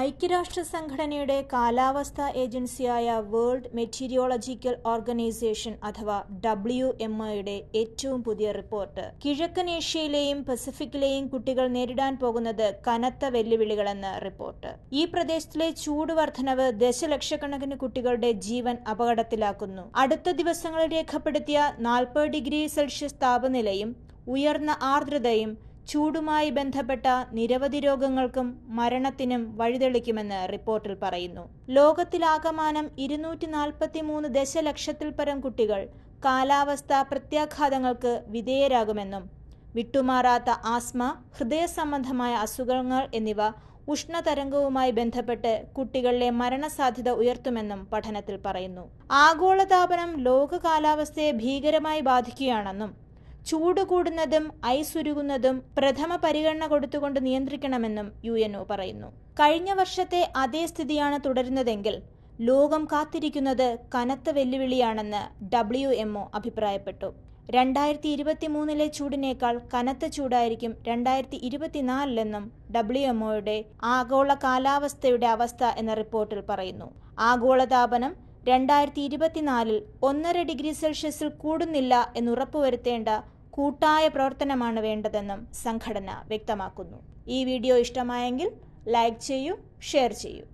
ഐക്യരാഷ്ട്ര സംഘടനയുടെ കാലാവസ്ഥാ ഏജൻസിയായ വേൾഡ് മെറ്റീരിയോളജിക്കൽ ഓർഗനൈസേഷൻ അഥവാ ഡബ്ല്യു എം ഒയുടെ ഏറ്റവും പുതിയ റിപ്പോർട്ട്. കിഴക്കൻ ഏഷ്യയിലെയും പസഫിക്കിലെയും കുട്ടികൾ നേരിടാൻ പോകുന്നത് കനത്ത വെല്ലുവിളികളെന്ന് റിപ്പോർട്ട്. ഈ പ്രദേശത്തിലെ ചൂട് വർധനവ് ദശലക്ഷക്കണക്കിന് കുട്ടികളുടെ ജീവൻ അപകടത്തിലാക്കുന്നു. അടുത്ത ദിവസങ്ങളിൽ രേഖപ്പെടുത്തിയ നാൽപ്പത് ഡിഗ്രി സെൽഷ്യസ് താപനിലയും ഉയർന്ന ആർദ്രതയും ചൂടുമായി ബന്ധപ്പെട്ട നിരവധി രോഗങ്ങൾക്കും മരണത്തിനും വഴിതെളിക്കുമെന്ന് റിപ്പോർട്ടിൽ പറയുന്നു. ലോകത്തിലാകമാനം ഇരുന്നൂറ്റി നാൽപ്പത്തി മൂന്ന് ദശലക്ഷത്തിൽ പരം കുട്ടികൾ കാലാവസ്ഥാ പ്രത്യാഘാതങ്ങൾക്ക് വിധേയരാകുമെന്നും വിട്ടുമാറാത്ത ആസ്മ ഹൃദയ സംബന്ധമായ അസുഖങ്ങൾ എന്നിവ ഉഷ്ണതരംഗവുമായി ബന്ധപ്പെട്ട് കുട്ടികളിലെ മരണസാധ്യത ഉയർത്തുമെന്നും പഠനത്തിൽ പറയുന്നു. ആഗോളതാപനം ലോക കാലാവസ്ഥയെ ഭീകരമായി ബാധിക്കുകയാണെന്നും ചൂട് കൂടുന്നതും ഐസ് ഉരുകുന്നതും പ്രഥമ പരിഗണന കൊടുത്തുകൊണ്ട് നിയന്ത്രിക്കണമെന്നും യു പറയുന്നു. കഴിഞ്ഞ വർഷത്തെ അതേ സ്ഥിതിയാണ് തുടരുന്നതെങ്കിൽ ലോകം കാത്തിരിക്കുന്നത് കനത്ത വെല്ലുവിളിയാണെന്ന് ഡബ്ല്യു എം ഒ അഭിപ്രായപ്പെട്ടു. രണ്ടായിരത്തി ഇരുപത്തി മൂന്നിലെ ചൂടിനേക്കാൾ കനത്ത ചൂടായിരിക്കും രണ്ടായിരത്തി ഇരുപത്തിനാലിലെന്നും ഡബ്ല്യു എം ഒയുടെ ആഗോള കാലാവസ്ഥയുടെ അവസ്ഥ എന്ന റിപ്പോർട്ടിൽ പറയുന്നു. ആഗോളതാപനം രണ്ടായിരത്തി ഇരുപത്തിനാലിൽ ഒന്നര ഡിഗ്രി സെൽഷ്യസിൽ കൂടുന്നില്ല എന്നുറപ്പുവരുത്തേണ്ട കൂട്ടായ പ്രവർത്തനമാണ് വേണ്ടതെന്നും സംഘടന വ്യക്തമാക്കുന്നു. ഈ വീഡിയോ ഇഷ്ടമായെങ്കിൽ ലൈക്ക് ചെയ്യൂ ഷെയർ ചെയ്യൂ.